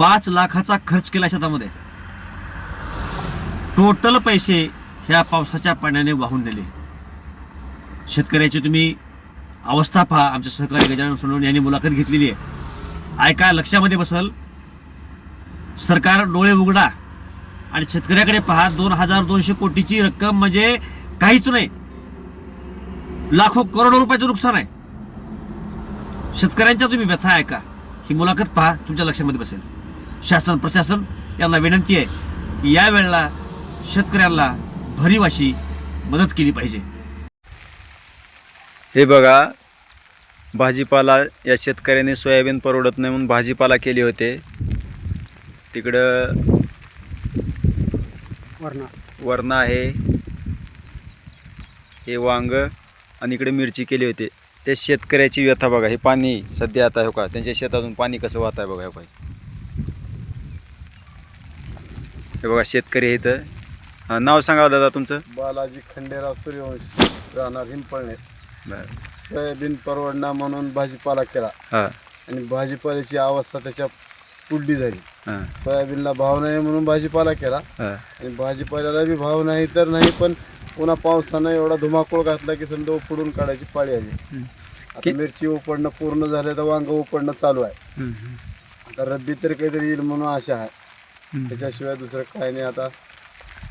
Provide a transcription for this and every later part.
पाच लाखाचा खर्च केला शेतामध्ये. टोटल पैसे ह्या पावसाच्या पाण्याने वाहून नेले. शेतकऱ्याची तुम्ही अवस्था पहा आमच्या सहकारी गजानन सोनवणे यांनी मुलाखत घेतलेली आहे. ऐका लक्षामध्ये बसल. सरकार डोळे उघडा आणि शेतकऱ्याकडे पहा दोन हजार दोनशे कोटीची रक्कम म्हणजे काहीच नाही. लाखो करोडो रुपयाचं नुकसान आहे. शेतकऱ्यांच्या तुम्ही व्यथा ऐका. ही मुलाखत पहा तुमच्या लक्षामध्ये बसेल. शासन प्रशासन यांना विनंती आहे की या वेळेला शेतकऱ्यांना भरीव अशी मदत केली पाहिजे. हे बघा भाजीपाला या शेतकऱ्याने सोयाबीन परवडत नाही म्हणून भाजीपाला केले होते. तिकडं वरणा. वरणा आहे. हे वांग आणि इकडे मिरची केली होती. त्या शेतकऱ्याची व्यथा बघा हे पाणी सध्या आता हो का त्यांच्या शेतातून पाणी कसं वाहत आहे बघा हे पाहिजे हे बघा शेतकरी इथं. नाव सांगा दादा तुमचं. बालाजी खंडेराव सूर्यवंशी राहणार हिंपळणे बरं. सोयाबीन परवडणा म्हणून भाजीपाला केला. हां. आणि भाजीपाल्याची अवस्था त्याच्या पुढली झाली. हां. सोयाबीनला भाव नाही म्हणून भाजीपाला केला. हां. आणि भाजीपाल्याला बी भाव नाही तर नाही पण पुन्हा पावसानं एवढा धुमाकूळ घातला की समजा उपडून काढायची पाळी आली. आता कि- मिरची उपडणं पूर्ण झालं तर वांग उपडणं चालू आहे. आता रब्बी तर काहीतरी येईल म्हणून आशा आहे. त्याच्याशिवाय दुसरं काय नाही. आता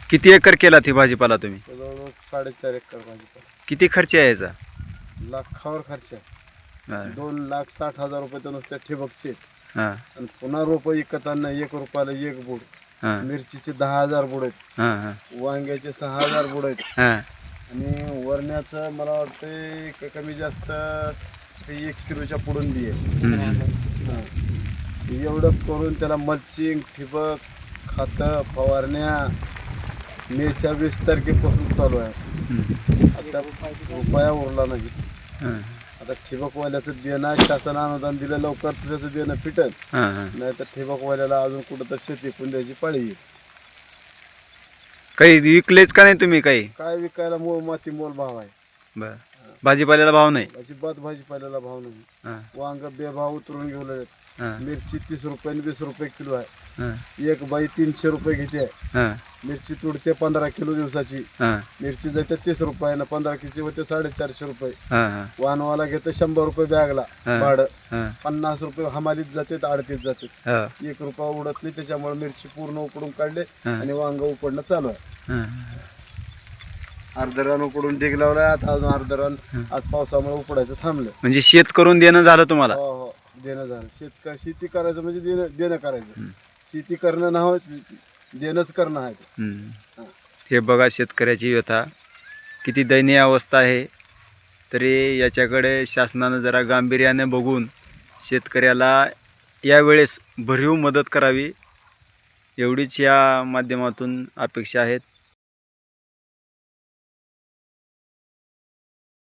किती एकर केला ती भाजीपाला तुम्ही? जवळजवळ साडेचार एकर भाजीपाला. किती खर्च आहे याचा? लाखावर खर्च आहे. दोन लाख साठ हजार रुपये तर नुसत्या ठिबकचे हां. आणि पुन्हा रोपं विकताना एक रुपयाला एक बुड. हां. मिरचीचे दहा हजार बुड आहेत. हां हां. वांग्याचे सहा हजार बुड आहेत. हां. आणि वरण्याचं मला वाटतं कमी जास्त ते एक किलोच्या पुढून बी आहे. हां. एवढं करून त्याला मल्चिंग ठिबक खतं फवारण्या मेच्या वीस तारखेपासून चालू आहे. आता रुपया उरला नाही. हां. आता ठिबकवाल्याचं देणं शासन अनुदान दिलं लवकर त्याचं देणं फिटल. नाही तर ठिबकवाल्याला अजून कुठं तर शेती पण द्यायची पाळी येईल. काही विकलेच का नाही तुम्ही काही? काय विकायला मोल माती मोल भाव आहे. बर. भाजीपाल्याला भाव नाही? अजिबात भाजीपाल्याला भाव नाही. हां. वांग बेभाव उतरून घेऊन. हां. मिरची तीस रुपये आणि वीस रुपये किलो आहे. हां. एक बाई तीनशे रुपये घेते. हां. मिरची तुडते पंधरा किलो दिवसाची. हां. मिरची जाते तीस रुपयानं पंधरा किलोची होते साडेचारशे रुपये. हां हां. वाहनवाला घेते शंभर रुपये बॅगला. भाडं. हां. पन्नास रुपये हमालीत जाते आडतीत जाते. हां. एक रुपया उडत नाही त्याच्यामुळे मिरची पूर्ण उकडून काढले. आणि वांग उकडणं चालू आहे. हां. अर्ध रान उकडून ढीग लावलाय आता अजून अर्ध रान आज पावसामुळे उकडायचं थांबलं. म्हणजे शेत करून देणं झालं तुम्हाला? हो हो. देणं झालं. शेतक शेती करायचं म्हणजे देणं देणं करायचं. शेती करणं नाव देणंच करणं आहे ते. हे बघा शेतकऱ्याची व्यथा. किती दयनीय अवस्था आहे. तरी याच्याकडे शासनानं जरा गांभीर्याने बघून शेतकऱ्याला यावेळेस भरीव मदत करावी. एवढीच या माध्यमातून अपेक्षा आहेत.